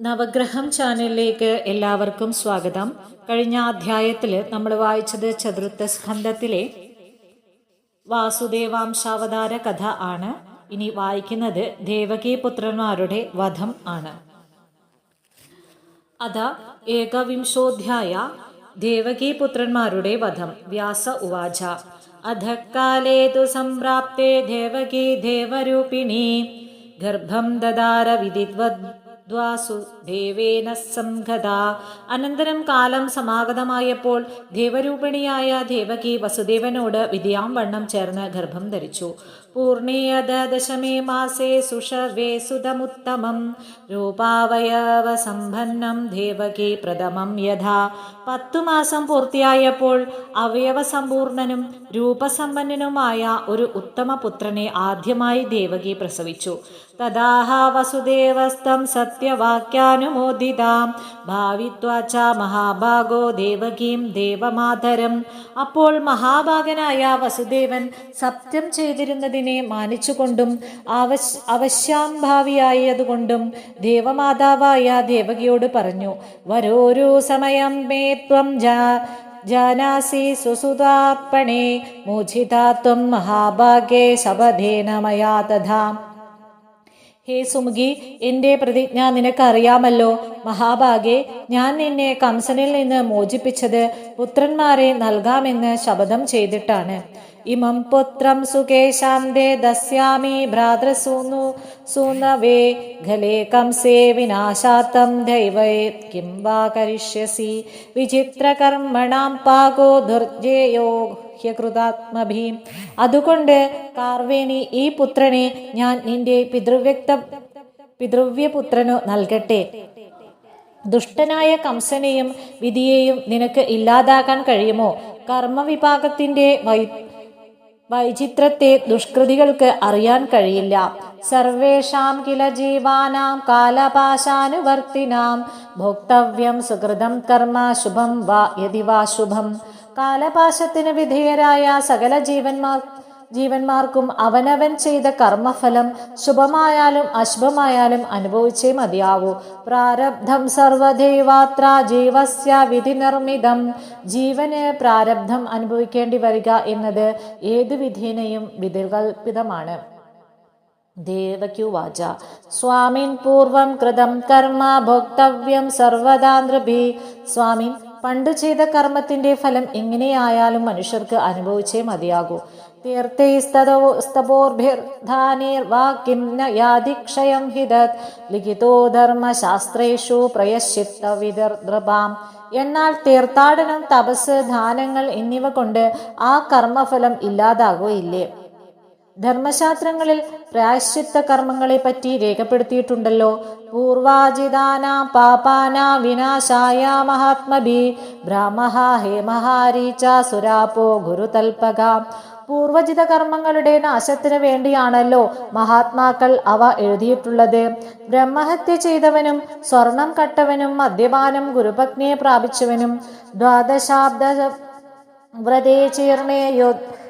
നവഗ്രഹം ചാനലിലേക്ക് എല്ലാവർക്കും സ്വാഗതം. കഴിഞ്ഞ അധ്യായത്തിൽ നമ്മൾ വായിച്ചത് ചതുർത്ഥ സ്കന്ധത്തിലെ വാസുദേവാംശാവതാര കഥ ആണ്. ഇനി വായിക്കുന്നത് ദേവകീപുത്രന്മാരുടെ വധം ആണ്. അത ഏകവിംശോധ്യായ ദേവകീപുത്രന്മാരുടെ വധം. വ്യാസ ഉവാച. അധക്കാലേ തു സംപ്രാപ്തേ ദേവകീ ദേവരൂപിണി. ഗർഭം ദദാര دعا سو ദേവേന സംഘത അനന്തരം കാലം സമാഗതമായപ്പോൾ ദേവരൂപിണിയായ ദേവകി വസുദേവനോട് വിധിയാം വണ്ണം ചേർന്ന് ഗർഭം ധരിച്ചു. പൂർണീയത ദശമേ മാസേ സുഷവേ സുതമുത്തമം. രൂപാവയവ സമ്പന്നം ദേവകി പ്രഥമം യഥാ. പത്തു മാസം പൂർത്തിയായപ്പോൾ അവയവസമ്പൂർണനും രൂപസമ്പന്നനുമായ ഒരു ഉത്തമ പുത്രനെ ആദ്യമായി ദേവകി പ്രസവിച്ചു. തദാഹ വസുദേവസ്തം സത്യവാക്യാനുമോദിതാം ഭാവിത്വാച്ച മഹാഭാഗോ ദേവകീം ദേവമാതരം അപ്പോൾ മഹാഭാഗനായ വസുദേവൻ സത്യം ചെയ്തിരുന്നതിനെ മാനിച്ചുകൊണ്ടും അവശ് അവശ്യാംഭാവിയായതുകൊണ്ടും ദേവമാതാവായ ദേവകിയോട് പറഞ്ഞു വരോരോ സമയം മേ ത്വം ജാനാസി സുസുതാർപ്പണേ മോചിതാ ത്വം മഹാഭാഗ്യേ ശബധേന മയാ തഥാ. ഹേ സുമുഖി എന്റെ പ്രതിജ്ഞ നിനക്കറിയാമല്ലോ. മഹാഭാഗെ ഞാൻ നിന്നെ കംസനിൽ നിന്ന് മോചിപ്പിച്ചത് പുത്രന്മാരെ നൽകാമെന്ന് ശപഥം ചെയ്തിട്ടാണ്. ഇമം പുത്രം സുകേശാന്തേ ദസ്യാമി ഭ്രാതൃസൂനു സൂനവേ ഖലേ കംസേ വിനാശാത്തം ദൈവേ കിം വാ കരിഷ്യസി വിചിത്രകർമ്മണാം പാകോ ദുർജയോ ഹ്യകൃതാത്മഭീം അതുകൊണ്ട് കാർവേണി ഈ പുത്രനെ ഞാൻ നിന്റെ പിതൃവ്യക്ത പിതൃവ്യപുത്രനു നൽകട്ടെ. ദുഷ്ടനായ കംസനെയും വിധിയെയും നിനക്ക് ഇല്ലാതാക്കാൻ കഴിയുമോ? കർമ്മവിഭാഗത്തിന്റെ വൈ വൈചിത്രത്തെ ദുഷ്കൃതികൾക്ക് അറിയാൻ കഴിയില്ല. സർവേഷാം കില ജീവാനാം കാലപാശാനുവർത്തിനാം. ഭോക്തവ്യം സുഹൃതം കർമ്മ ശുഭം വാ യതി വാ ശുഭം. കാലപാശത്തിന് വിധേയരായ സകല ജീവന്മാർ ജീവന്മാർക്കും അവനവൻ ചെയ്ത കർമ്മഫലം ശുഭമായാലും അശുഭമായാലും അനുഭവിച്ചേ മതിയാവൂ. പ്രാരബ്ധം സർവദേവാത്ര ജീവസ്യ വിധി നിർമ്മിതം ജീവന് പ്രാരബ്ധം അനുഭവിക്കേണ്ടി വരിക എന്നത് ഏത് വിധീനയും വിധികൽപിതമാണ്. ദേവക്യുവാച സ്വാമിൻ പൂർവം കൃതം കർമ്മ ഭോക്തവ്യം സർവദാ നൃഭി സ്വാമിൻ പണ്ട് ചെയ്ത കർമ്മത്തിന്റെ ഫലം എങ്ങനെയായാലും മനുഷ്യർക്ക് അനുഭവിച്ചേ മതിയാകൂ. എന്നാൽ തീർത്ഥാടനം തപസ് ധാനങ്ങൾ എന്നിവ കൊണ്ട് ആ കർമ്മഫലം ഇല്ലാതാകുകയില്ലേ? ധർമ്മശാസ്ത്രങ്ങളിൽ പ്രായശ്ചിത്ത കർമ്മങ്ങളെ പറ്റി രേഖപ്പെടുത്തിയിട്ടുണ്ടല്ലോ. പൂർവാജിതാന പാപാന വിനാശായ മഹാത്മഭി ബ്രാഹ്മഹ ഹേമഹാരീച്ച സുരാപോ ഗുരുതൽപക. പൂർവജിത കർമ്മങ്ങളുടെ നാശത്തിന് വേണ്ടിയാണല്ലോ മഹാത്മാക്കൾ അവ എഴുതിയിട്ടുള്ളത്. ബ്രഹ്മഹത്യ ചെയ്തവനും സ്വർണം കട്ടവനും മദ്യപാനം ഗുരുപത്നിയെ പ്രാപിച്ചവനും ദ്വാദശാബ്ദ വ്രതേ ചീർണേ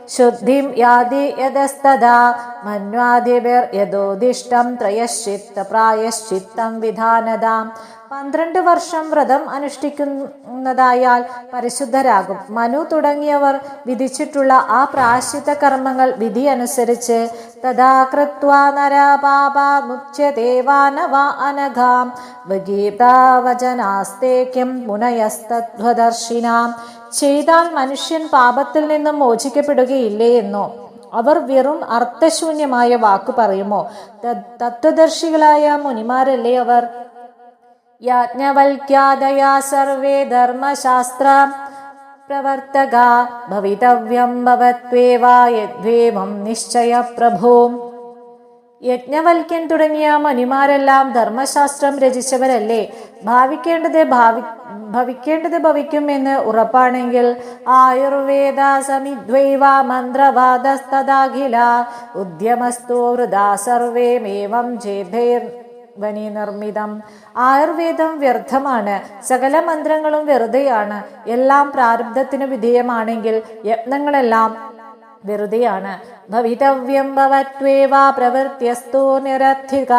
ശുദ്ധിം യാതി യതസ്തദാ മന്വാദിബിർ യഥോദിഷ്ടം ത്രയശ്ചിത്ത പ്രായശ്ചിത്തം വിധാനതാം പന്ത്രണ്ട് വർഷം വ്രതം അനുഷ്ഠിക്കുന്നതായാൽ പരിശുദ്ധരാകും. മനു തുടങ്ങിയവർ വിധിച്ചിട്ടുള്ള ആ പ്രാശ്ചിത്ത കർമ്മങ്ങൾ വിധി അനുസരിച്ച് തഥാ കൃത്വാ നരപാപാമുച്യദേവാനവാ അനഘാം വഗീതാവചനാസ്തേക്യം മുനയസ്തധ്വദർശിനാം ചെയ്താൽ മനുഷ്യൻ പാപത്തിൽ നിന്നും മോചിക്കപ്പെടുകയില്ലേ എന്നോ? അവർ വെറും അർത്ഥശൂന്യമായ വാക്ക് പറയുമോ? തത്വദർശികളായ മുനിമാരല്ലേ അവർ? യാജ്ഞവൽക്യാദയാ സർവേ ധർമ്മശാസ്ത്ര. പ്രവർത്തക ഭവിതവ്യം ഭവത്വേവ യദ്വേവം നിശ്ചയ പ്രഭോ. യജ്ഞവൽക്യൻ തുടങ്ങിയ മണിമാരെല്ലാം ധർമ്മശാസ്ത്രം രചിച്ചവരല്ലേ? ഭാവിക്കേണ്ടത് ഭാവി ഭവിക്കേണ്ടത് ഭവിക്കും എന്ന് ഉറപ്പാണെങ്കിൽ ആയുർവേദ സമിദ്വൈവ മന്ത്രവാദസ്തദാഖില. ഉദ്യമസ്തോ വൃതാ സർവേമേവം ജേഭേർ വനി നിർമ്മിതം ആയുർവേദം വ്യർത്ഥമാണ്. സകല മന്ത്രങ്ങളും വെറുതെയാണ്. എല്ലാം പ്രാരബ്ധത്തിന് വിധേയമാണെങ്കിൽ യത്നങ്ങളെല്ലാം വെറുതെയാണ്. ഭവിതവ്യം ഭവത്വേവാ പ്രവൃത്തിയസ്തു നിരധിക.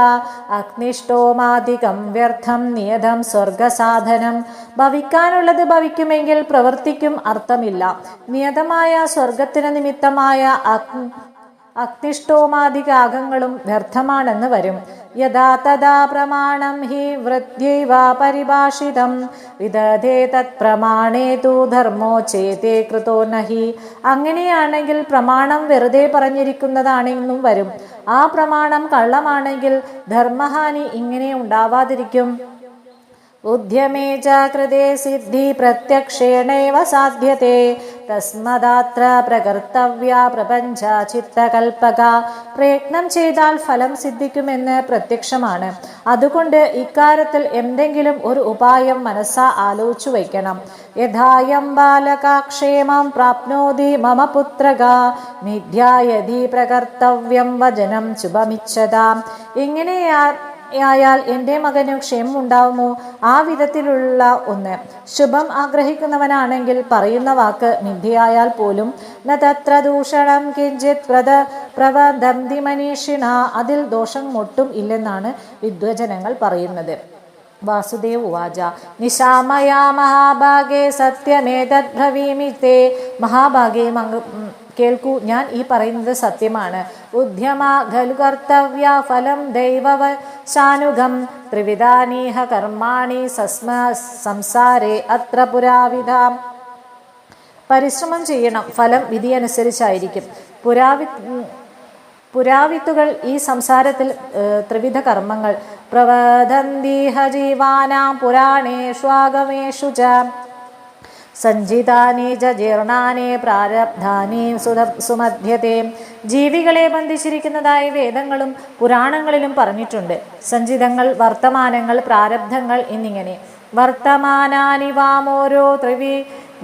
അഗ്നിഷ്ടോമാധികം വ്യർത്ഥം നിയതം സ്വർഗസാധനം. ഭവിക്കാനുള്ളത് ഭവിക്കുമെങ്കിൽ പ്രവർത്തിക്കും അർത്ഥമില്ല. നിയതമായ സ്വർഗത്തിന് നിമിത്തമായ അഗ്നി അഗ്നിഷ്ടോമാധികാഗങ്ങളും വ്യർത്ഥമാണെന്ന് വരും. യഥാ തഥാ പ്രമാണം ഹി വൃത്യൈവ പരിഭാഷിതം. വിദധേ തത് പ്രമാണേ തു ധർമ്മോ ചേതേ കൃതോ നഹി. അങ്ങനെയാണെങ്കിൽ പ്രമാണം വെറുതെ പറഞ്ഞിരിക്കുന്നതാണെന്നും വരും. ആ പ്രമാണം കള്ളമാണെങ്കിൽ ധർമ്മഹാനി ഇങ്ങനെ ഉണ്ടാവാതിരിക്കും. കൃതേ സിദ്ധി പ്രത്യക്ഷേണ സാധ്യത്തെ. തസ്മദാത്ര പ്രകർത്തവ്യ പ്രപഞ്ച ചിത്തകൽപ്പക. പ്രയത്നം ചെയ്താൽ ഫലം സിദ്ധിക്കുമെന്ന് പ്രത്യക്ഷമാണ്. അതുകൊണ്ട് ഇക്കാര്യത്തിൽ എന്തെങ്കിലും ഒരു ഉപായം മനസ്സാ ആലോചിച്ചു വയ്ക്കണം. യഥായം ബാലകാക്ഷേമം പ്രാപ്നോതി മമ പുത്രക. മിഥ്യായതി പ്രകർത്തവ്യം വചനം ശുഭമിച്ചതാം ഇങ്ങനെയാ ആയാൽ എന്റെ മകന് ക്ഷേമം ഉണ്ടാവുമോ ആ വിധത്തിലുള്ള ഒന്ന്. ശുഭം ആഗ്രഹിക്കുന്നവനാണെങ്കിൽ പറയുന്ന വാക്ക് മിഥ്യയായാൽ പോലും ന തത്ര ദൂഷണം കിഞ്ചിത് പ്രത പ്രവദന്തി മനീഷിണ അതിൽ ദോഷം ഒട്ടും ഇല്ലെന്നാണ് വിദ്വജനങ്ങൾ പറയുന്നത്. വാസുദേവ് ഉവാച നിശാമയാ മഹാഭാഗേ സത്യമേതത് ഭവീമി തേ മഹാഭാഗേ മങ്ങ കേൾക്കൂ ഞാൻ ഈ പറയുന്നത് സത്യമാണ്. ഉദ്യമ ഖലു കർത്തവ്യ ഫലം ദൈവവ ശാനുഖം ത്രിവിധാനീഹ കർമാണി സസ്മ സംസാരേ അത്ര പുരാവിധാം. പരിശ്രമം ചെയ്യണം ഫലം വിധി അനുസരിച്ചായിരിക്കും പുരാവി പുരാവിത്തുകൾ ഈ സംസാരത്തിൽ ത്രിവിധ കർമ്മങ്ങൾ. പ്രവദന്തീഹ ജീവാനാം ആഗമേഷു ച. സഞ്ചിതാനി ച ജീർണാനി പ്രാരബ്ധാനി സുമധ്യത്തെ ജീവികളെ ബന്ധിച്ചിരിക്കുന്നതായി വേദങ്ങളും പുരാണങ്ങളിലും പറഞ്ഞിട്ടുണ്ട്. സഞ്ചിതങ്ങൾ വർത്തമാനങ്ങൾ പ്രാരബ്ധങ്ങൾ എന്നിങ്ങനെ. വർത്തമാനാനി വാമോരോ ത്രിവി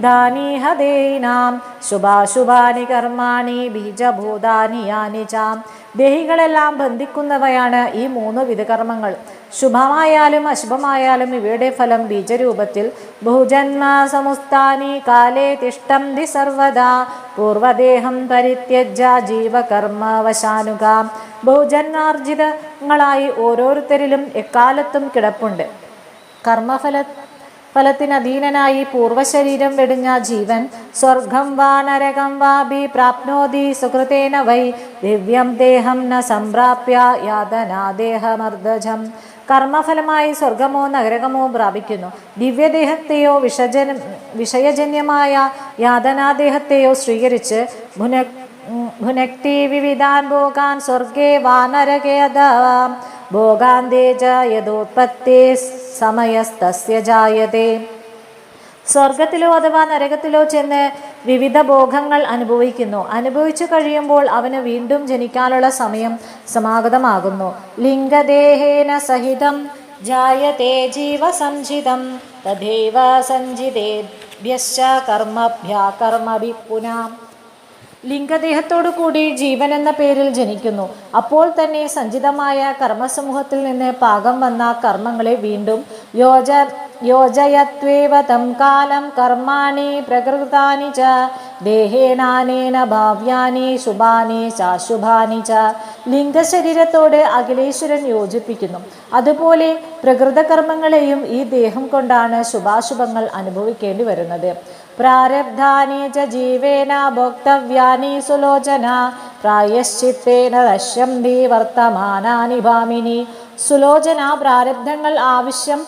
ത്രിവിധാനീഹദേനാം ശുഭാശുഭാനി കർമാണി ബീജഭൂതാനി യാനി ചാം. ദേഹികളെല്ലാം ബന്ധിക്കുന്നവയാണ് ഈ മൂന്ന് വിധകർമ്മങ്ങൾ. ശുഭമായാലും അശുഭമായാലും ഇവയുടെ ഫലം ബീജരൂപത്തിൽ. ബഹുജന്മ സമുസ്ഥാനി കാലേ തിഷ്ടം ദി സർവദാ. പൂർവദേഹം പരിത്യജ ജീവകർമ്മവശാനുക ബഹുജന്മാർജിതങ്ങളായി ഓരോരുത്തരിലും എക്കാലത്തും കിടപ്പുണ്ട്. കർമ്മഫല ഫലത്തിനധീനനായി പൂർവശരീരം വെടിഞ്ഞ ജീവൻ സ്വർഗം വാ നരകം വാപി പ്രാപ്നോതി സുഹൃതേന വൈ. ദിവ്യം ദേഹം ന സംപ്രാപ്യ യാതനാദേഹമർദ്ദജം കർമ്മഫലമായി സ്വർഗമോ നരകമോ പ്രാപിക്കുന്നു. ദിവ്യദേഹത്തെയോ വിഷജന വിഷയജന്യമായ യാതനാദേഹത്തെയോ സ്വീകരിച്ച് ഭുന ഭുനക്തി വിവിധാൻ ഭോഗാൻ സ്വർഗേ വാനരകേതാം ഭോഗാന്തേ ഭോഗാന്തേജ യഥോത്പത്തേ സമയസ്തസ്യ ജായതേ സ്വർഗത്തിലോ അഥവാ നരകത്തിലോ ചെന്ന് വിവിധ ഭോഗങ്ങൾ അനുഭവിക്കുന്നു. അനുഭവിച്ചു കഴിയുമ്പോൾ അവന് വീണ്ടും ജനിക്കാനുള്ള സമയം സമാഗതമാകുന്നു. ലിംഗദേഹേന സഹിതം ജായത്തെ ജീവസഞ്ചിതം തഥൈവ സഞ്ചിതേഭ്യശ്ച കർമ്മഭ്യാ കർമ്മഭി പുനാം ലിംഗദേഹത്തോടു കൂടി ജീവൻ എന്ന പേരിൽ ജനിക്കുന്നു. അപ്പോൾ തന്നെ സഞ്ചിതമായ കർമ്മസമൂഹത്തിൽ നിന്ന് പാകം വന്ന കർമ്മങ്ങളെ വീണ്ടും യോജ യോജയത്വേവ തം കാലം കർമാണി പ്രകൃതാനി ച ദേഹേനാനേന ഭാവ്യാനി ശുഭാനി ചാശുഭാനി ച ലിംഗശരീരത്തോട് അഖിലേശ്വരൻ യോജിപ്പിക്കുന്നു. അതുപോലെ പ്രകൃതകർമ്മങ്ങളെയും ഈ ദേഹം കൊണ്ടാണ് ശുഭാശുഭങ്ങൾ അനുഭവിക്കേണ്ടി വരുന്നത്. പ്രാരബ്ധാനി ച ജീവേന ഭോക്തവ്യാനി സുലോചന പ്രായശ്ചിത്തേന ദശ്യന്തി വർത്തമാനാനി ഭാമിനി സുലോചന പ്രാരബ്ധങ്ങൾ ആവശ്യം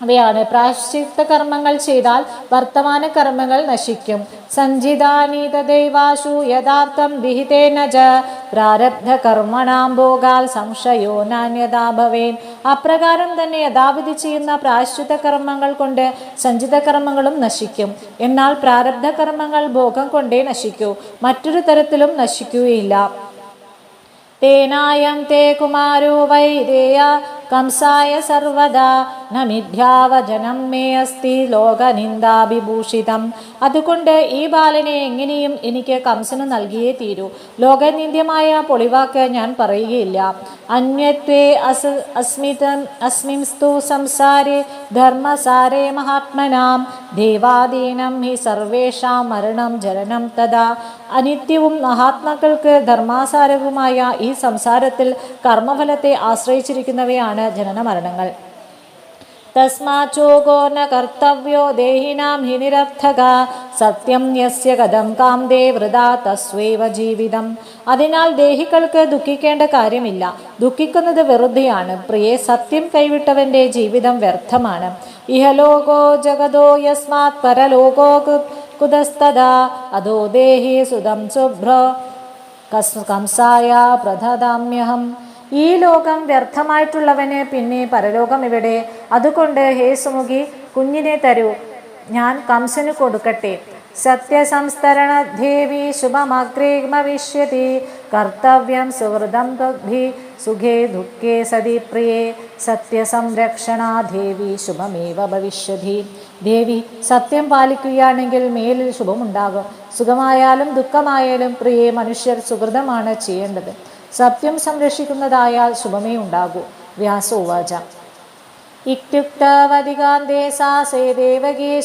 അനുഭവിക്കേണ്ടവയാണ് പ്രാശ്ചിത്ത കർമ്മങ്ങൾ ചെയ്താൽ വർത്തമാന കർമ്മങ്ങൾ നശിക്കും. സഞ്ചിതാനീത ദൈവാശു യഥാർത്ഥം വിഹിതേന ച പ്രാരബ്ധ കർമ്മണാം ഭോഗാൽ സംശയോ നാന്യതാ ഭവേൻ. അപ്രകാരം തന്നെ യഥാവിധി ചെയ്യുന്ന പ്രാശ്ചിത കർമ്മങ്ങൾ കൊണ്ട് സഞ്ചിത കർമ്മങ്ങളും നശിക്കും. എന്നാൽ പ്രാരബ്ധ കർമ്മങ്ങൾ ഭോഗം കൊണ്ടേ നശിക്കൂ. മറ്റൊരു തരത്തിലും നശിക്കുകയില്ല. തേനായം തേ കുമാരോ വൈരേയ കംസായ സർവദാ. ന മിഥ്യാവചനം മേ അസ്തി ലോകനിന്ദാഭിഭൂഷിതം. അതുകൊണ്ട് ഈ ബാലനെ എങ്ങനെയും എനിക്ക് കംസന് നൽകിയേ തീരൂ. ലോകനിന്ദ്യമായ പൊളിവാക്ക് ഞാൻ പറയുകയില്ല. അന്യത്വേ അസ് അസ്മിതം അസ്മിംസ്തു സംസാരേ ധർമ്മസാരേ മഹാത്മനാം. ദേവാദീനം ഹി സർവേഷാം മരണം ജനനം തഥാ. അനിത്യവും മഹാത്മാക്കൾക്ക് ധർമാസാരവുമായ ഈ സംസാരത്തിൽ കർമ്മഫലത്തെ ആശ്രയിച്ചിരിക്കുന്നവയാണ് ജനന മരണങ്ങൾ തസ്മാച്ചോകോ ന കർത്തവ്യോ ദേഹിനാം ഹി നിരർത്ഥക. സത്യം യസ്യ കഥം കാം ദേ വൃതാ തസ്വൈവ ജീവിതം. അതിനാൽ ദേഹികൾക്ക് ദുഃഖിക്കേണ്ട കാര്യമില്ല. ദുഃഖിക്കുന്നത് വെറുതെയാണ്. പ്രിയെ സത്യം കൈവിട്ടവന്റെ ജീവിതം വ്യർത്ഥമാണ്. ഇഹലോകോ ജഗതോ യസ്മാത് പരലോകോ കുതസ്തദാ. അതോ ദേഹി സുതം ശുഭ്ര കസ് കംസായ പ്രഥദാമ്യഹം ഈ ലോകം വ്യർത്ഥമായിട്ടുള്ളവന് പിന്നെ പരലോകം ഇവിടെ. അതുകൊണ്ട് ഹേ സുമുഖി കുഞ്ഞിനെ തരൂ. ഞാൻ കംസന് കൊടുക്കട്ടെ. സത്യസംസ്തരണ ദേവി ശുഭമഗ്രേമവിഷ്യതി കർത്തവ്യം സുഹൃതം ത്വഗ്ഭി സുഖേ ദുഃഖേ സതി പ്രിയേ. സത്യസംരക്ഷണ ദേവി ശുഭമേവ ഭവിഷ്യതി. ദേവി സത്യം പാലിക്കുകയാണെങ്കിൽ മേലിൽ ശുഭമുണ്ടാകും. സുഖമായാലും ദുഃഖമായാലും പ്രിയേ മനുഷ്യർ സുഹൃതമാണ് ചെയ്യേണ്ടത്. സത്യം സംരക്ഷിക്കുന്നതായാൽ ശുഭമേ ഉണ്ടാകൂ. വ്യാസോവാച. സാസേ ദേവകീ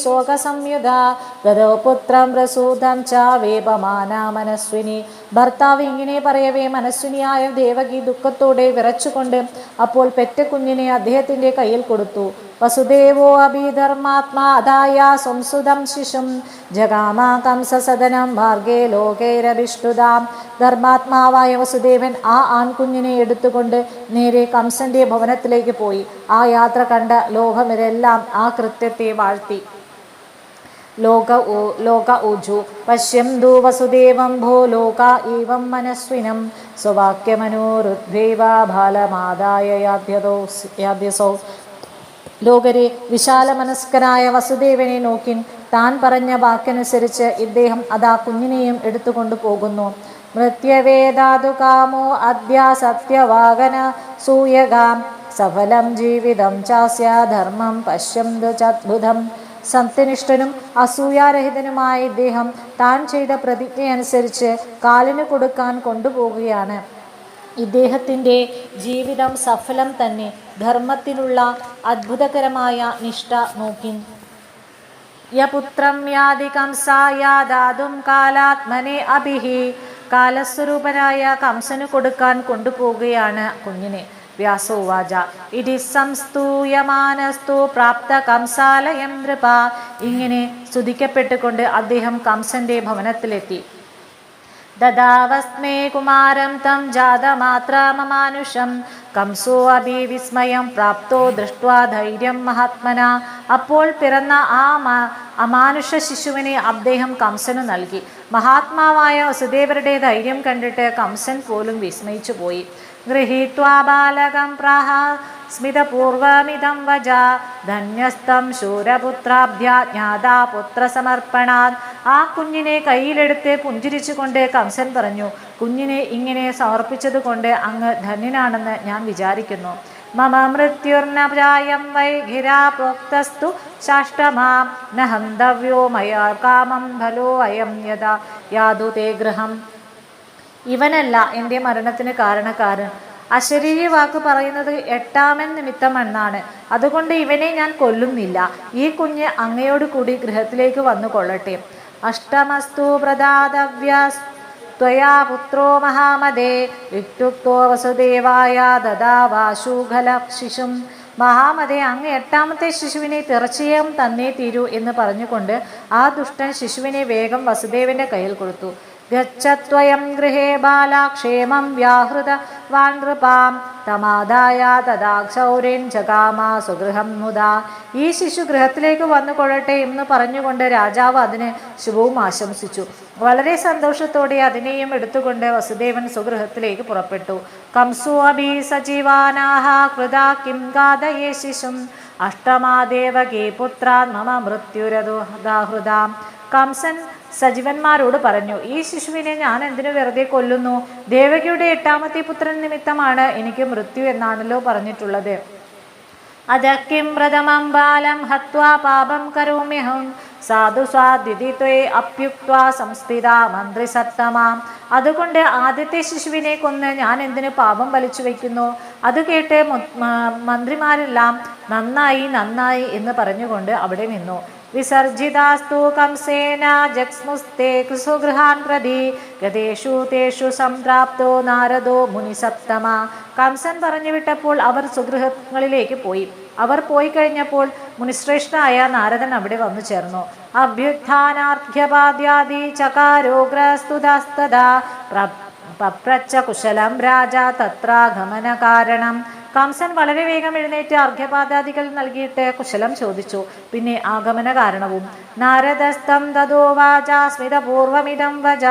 പുത്രം മനസ്വിനി. ഭർത്താവ് ഇങ്ങനെ പറയവേ മനസ്വിനിയായ ദേവകി ദുഃഖത്തോടെ വിറച്ചുകൊണ്ട് അപ്പോൾ പെറ്റ കുഞ്ഞിനെ അദ്ദേഹത്തിന്റെ കയ്യിൽ കൊടുത്തു. വസുദേവോ അഭിധർമാത്മാ അതായ സംസുതം ശിശും ജഗാമ കംസസദനം മാർഗേ ലോകൈരഭിഷ്ടുതാം. ധർമാത്മാവായ വസുദേവൻ ആ ആൺകുഞ്ഞിനെ എടുത്തുകൊണ്ട് നേരെ കംസന്റെ ഭവനത്തിലേക്ക് പോയി. ആ യാത്ര കണ്ട ലോകമിരെല്ലാം ആ കൃത്യത്തെ വാഴ്ത്തി. ലോക ഊ ലോക ഊജു പശ്യന്തു വസുദേവം ഭോ ലോക ഏവം മനസ്വിനം. സ്വവാക്യമനോരുദ്വേവ ബാലമാതായ യാദ്യതോ യാദ്യസോ. ലോകരെ വിശാല മനസ്കനായ വസുദേവനെ നോക്കി താൻ പറഞ്ഞ വാക്കനുസരിച്ച് ഇദ്ദേഹം അതാ കുഞ്ഞിനെയും എടുത്തുകൊണ്ടു പോകുന്നു. മൃത്യവേദാതു കാമോ അദ്യ സത്യവാകന സൂയകാം. സഫലം ജീവിതം ചാസ്യ ധർമ്മം പശ്യന്തു ചദ്ഭുതം സത്യനിഷ്ഠനും അസൂയാരഹിതനുമായ ഇദ്ദേഹം താൻ ചെയ്ത പ്രതിജ്ഞയനുസരിച്ച് കാലിന് കൊടുക്കാൻ കൊണ്ടുപോകുകയാണ്. ഇദ്ദേഹത്തിന്റെ ജീവിതം സഫലം തന്നെ ധർമ്മത്തിനുള്ള അത്ഭുതകരമായ നിഷ്ഠ നോക്കി യപുത്രം യാതി സായാദാദും കാലാത്മനെ അഭിഹി. കാലസ്വരൂപനായ കംസന് കൊടുക്കാൻ കൊണ്ടുപോവുകയാണ് കുഞ്ഞിനെ. വ്യാസോവാച. ഇതി സംസ്തൂയമാനസ്തു പ്രാപ്ത കംസാലയം നൃപ. ഇങ്ങനെ സ്തുതിക്കപ്പെട്ടുകൊണ്ട് അദ്ദേഹം കംസന്റെ ഭവനത്തിലെത്തി. ദദാവസ്മേ കുമാരം തം ജാതമാത്രമമാനുഷം. കംസോ അഭി വിസ്മയം പ്രാപ്തോ ദൃഷ്ട്വാ ധൈര്യം മഹാത്മന. അപ്പോൾ പിറന്ന ആ അമാനുഷ ശിശുവിനെ അദ്ദേഹം കംസനു നൽകി. മഹാത്മാവായ വസുദേവരുടെ ധൈര്യം കണ്ടിട്ട് കംസൻ പോലും വിസ്മയിച്ചു പോയി ഗൃഹീത്വാ ബാലകം പ്രഹ സ്മിതപൂർവമിതം വജ ധന്യസ്തം ശൂരപുത്രാഭ്യാജ്ഞാതാ പുത്രസമർപ്പണാ ആ കുഞ്ഞിനെ കയ്യിലെടുത്ത് പുഞ്ചിരിച്ചുകൊണ്ട് കംസൻ പറഞ്ഞു കുഞ്ഞിനെ ഇങ്ങനെ സമർപ്പിച്ചതുകൊണ്ട് അങ്ങ് ധന്യനാണെന്ന് ഞാൻ വിചാരിക്കുന്നു. മമ മൃത്യുർനജായം വൈ ഗിരാ പ്രോക്തസ്തു ശാഷ്ടമാം നഹന്തവ്യോ ഹന്തവ്യോ മയാ കാമം ഫലോ അയം യഥാ। യാതു തേ ഗൃഹം ഇവനല്ല എന്റെ മരണത്തിന് കാരണക്കാരൻ. അശരീരി വാക്ക് പറയുന്നത് എട്ടാമൻ നിമിത്തം എന്നാണ് അതുകൊണ്ട് ഇവനെ ഞാൻ കൊല്ലുന്നില്ല. ഈ കുഞ്ഞ് അങ്ങയോട് കൂടി ഗൃഹത്തിലേക്ക് വന്നു കൊള്ളട്ടെ അഷ്ടമസ്തു പ്രദാതവ്യസ് ത്വയാ പുത്രോ മഹാമതേ. ഇത്യുക്തോ വസുദേവായ ദദാ വാശൂഖല ശിശും. മഹാമതേ അങ്ങ് എട്ടാമത്തെ ശിശുവിനെ തിറച്ചയം തന്നേ തീരൂ എന്ന് പറഞ്ഞുകൊണ്ട് ആ ദുഷ്ടൻ ശിശുവിനെ വേഗം വസുദേവന്റെ കയ്യിൽ കൊടുത്തു. ഗച്ഛത്വയം ഗൃഹേ ബാലാക്ഷേമം വ്യാഹൃത വാൻൃപാം തമാദായ തഥാക്ഷൗരൻ ജഗാമ സുഗൃഹം മുതാ ഈ ശിശു ഗൃഹത്തിലേക്ക് വന്നു കൊള്ളട്ടെ എന്ന് പറഞ്ഞുകൊണ്ട് രാജാവ് അതിന് ശുഭവും ആശംസിച്ചു. വളരെ സന്തോഷത്തോടെ അതിനെയും എടുത്തുകൊണ്ട് വസുദേവൻ സുഗൃഹത്തിലേക്ക് പുറപ്പെട്ടു. കംസു അഭി സജീവാനാഹ കൃത കിം ഗാതയേ ശിശും. അഷ്ടമാദേവകീ പുത്രാൻ മമ മൃത്യുരദുഹൃതാം കംസൻ സജീവന്മാരോട് പറഞ്ഞു ഈ ശിശുവിനെ ഞാൻ എന്തിനു വെറുതെ കൊല്ലുന്നു? ദേവകിയുടെ എട്ടാമത്തെ പുത്രൻ നിമിത്തമാണ് എനിക്ക് മൃത്യു എന്നാണല്ലോ പറഞ്ഞിട്ടുള്ളത്. അതക്കിം വ്രതമം ബാലം ഹത്വാ പാപം കരോമ്യഹം. സാധു സ്വാദ്വിതിത്വേ അപ്യുക്ത സംസ്ഥിത മന്ത്രിസത്തമാം അതുകൊണ്ട് ആദ്യത്തെ ശിശുവിനെ കൊന്ന് ഞാൻ എന്തിനു പാപം വലിച്ചു വയ്ക്കുന്നു? അത് കേട്ട് മന്ത്രിമാരെല്ലാം നന്നായി നന്നായി എന്ന് പറഞ്ഞുകൊണ്ട് അവിടെ നിന്നു. വിസർജിതാസ്തു കംസേന ജക്സ്മുസ്തേ സുഗൃഹാൻ പ്രതി ഗതേഷു തേഷു സംപ്രാപ്തോ നാരദോ മുനിസപ്തമ. കംസൻ പറഞ്ഞു വിട്ടപ്പോൾ അവർ സുഗൃഹങ്ങളിലേക്ക് പോയി. അവർ പോയി കഴിഞ്ഞപ്പോൾ മുനിശ്രേഷ്ഠനായ നാരദൻ അവിടെ വന്നു ചേർന്നു. അഭ്യുത്ഥാനാർഘ്യപാദ്യാദി ചകാരോഗ്രസ്തുതസ്തദാ പപ്രച്ച കുശലം രാജ തത്രാഗമന കാരണം കംസൻ വളരെ വേഗം എഴുന്നേറ്റ് അർഘ്യപാദാദികൾ നൽകിയിട്ട് കുശലം ചോദിച്ചു. പിന്നെ ആഗമന കാരണവും. നാരദസ്തം തതോ വാച സ്മിതപൂർവമിതം വജ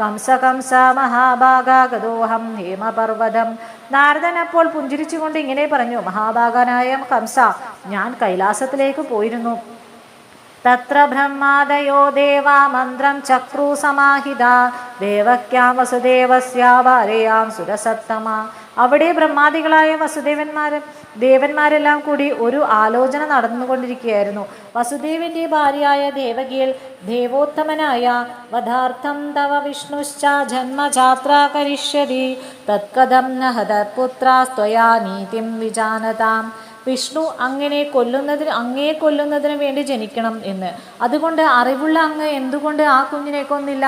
കംസ കംസ മഹാഭാഗ ഗതോഹം ഹേമപർവതം നാരദൻ അപ്പോൾ പുഞ്ചിരിച്ചുകൊണ്ട് ഇങ്ങനെ പറഞ്ഞു മഹാഭാഗനായ കംസ ഞാൻ കൈലാസത്തിലേക്ക് പോയിരുന്നു. തത്ര ബ്രഹ്മാദയോ ദേവാ മന്ത്രം ചക്രു സമാഹിത. ദേവക്യാം വസുദേവസ്യാ വാരയാം സുരസത്തമ. അവിടെ ബ്രഹ്മാദികളായ വസുദേവന്മാരും ദേവന്മാരെല്ലാം കൂടി ഒരു ആലോചന നടന്നുകൊണ്ടിരിക്കുകയായിരുന്നു. വസുദേവന്റെ ഭാര്യയായ ദേവകിയിൽ ദേവോത്തമനായ വധാർത്ഥം തവ വിഷ്ണുശ്ച ജന്മഛാത്ര കരിഷ്യതി തത്കഥം നഹതപുത്രാസ്ത്വയാ നീതിം വിജാനതാം. വിഷ്ണു അങ്ങനെ കൊല്ലുന്നതിന് അങ്ങയെ കൊല്ലുന്നതിന് വേണ്ടി ജനിക്കണം എന്ന്. അതുകൊണ്ട് അറിവുള്ള അങ്ങ് എന്തുകൊണ്ട് ആ കുഞ്ഞിനെ കൊന്നില്ല?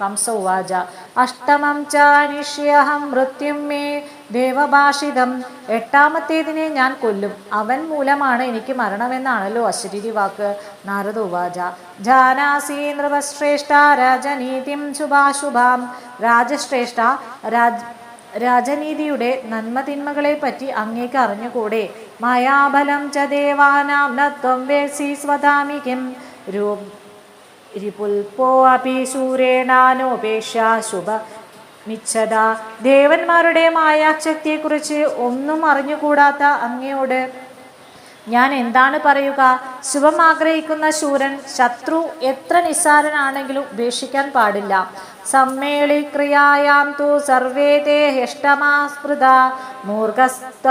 കംസ ഉവാച. അഷ്ടമം ചാനിഷ്യഹം മൃത്യുമേ ദേവഭാഷിതം. എട്ടാമത്തേതിനെ ഞാൻ കൊല്ലും. അവൻ മൂലമാണ് എനിക്ക് മരണമെന്നാണല്ലോ അശ്വരി വാക്ക്. നാരദ ഉവാച ജാനാസി നൃപശ്രേഷ്ഠ രാജനീതിം ശുഭാശുഭാം. രാജശ്രേഷ്ഠ രാജ് രാജനീതിയുടെ നന്മതിന്മകളെ പറ്റി അങ്ങേക്ക് അറിഞ്ഞുകൂടെ? മായാബലം ച ദേവാനാം നത്വം വേസി സ്വതാമി കിം രൂ രിപുൽപോ അപി സൂര്യേണാനോപേക്ഷ ശുഭ മിച്ഛത ദേവന്മാരുടെ മായാശക്തിയെക്കുറിച്ച് ഒന്നും അറിഞ്ഞുകൂടാത്ത അങ്ങയോട് ഞാൻ എന്താണ് പറയുക? ശുഭം ആഗ്രഹിക്കുന്ന ശൂരൻ ശത്രു എത്ര നിസ്സാരനാണെങ്കിലും ഉപേക്ഷിക്കാൻ പാടില്ല. സമ്മേളിക്രിയായാം തു സർവേ തേ ഹ്യഷ്ടമാസ്മൃത മൂർഖസ്ത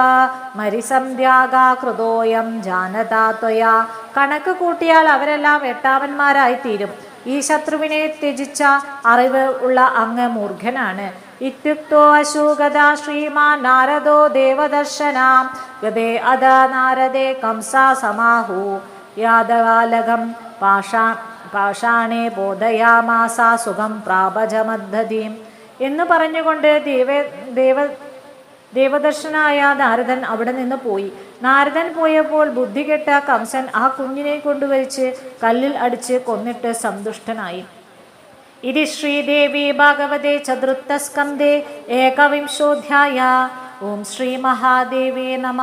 മരിസന്ധ്യാഗ കൃതോയം ജാനതാ ത്വയാ. കണക്ക് കൂട്ടിയാൽ അവരെല്ലാം എട്ടാവന്മാരായി തീരും ഈ ശത്രുവിനെ ത്യജിച്ച അറിവ് ഉള്ള അങ്ങ് മൂർഖനാണ്. ഇത്യുക്തോ അശോകത ശ്രീമാൻ നാരദോ ദേവദർശനാം. ഗതേ അത നാരദേ കംസ സമാഹു. യാദവാലകം പാഷാ പാഷാണേ ബോധയാമാസാ സുഖം പ്രാപജമദ്ധതിയും എന്ന് പറഞ്ഞുകൊണ്ട് ദേവ ദേവ ദേവദർശനായ നാരദൻ അവിടെ നിന്ന് പോയി. നാരദൻ പോയപ്പോൾ ബുദ്ധികെട്ട കംസൻ ആ കുഞ്ഞിനെ കൊണ്ടുവരിച്ച് കല്ലിൽ അടിച്ച് കൊന്നിട്ട് സന്തുഷ്ടനായി. ഇതി ശ്രീദേവി ഭാഗവതേ ചതുർത്ഥസ്കന്ധേ ഏകവിംശോധ്യായ. ഓം ശ്രീ മഹാദേവേ നമ.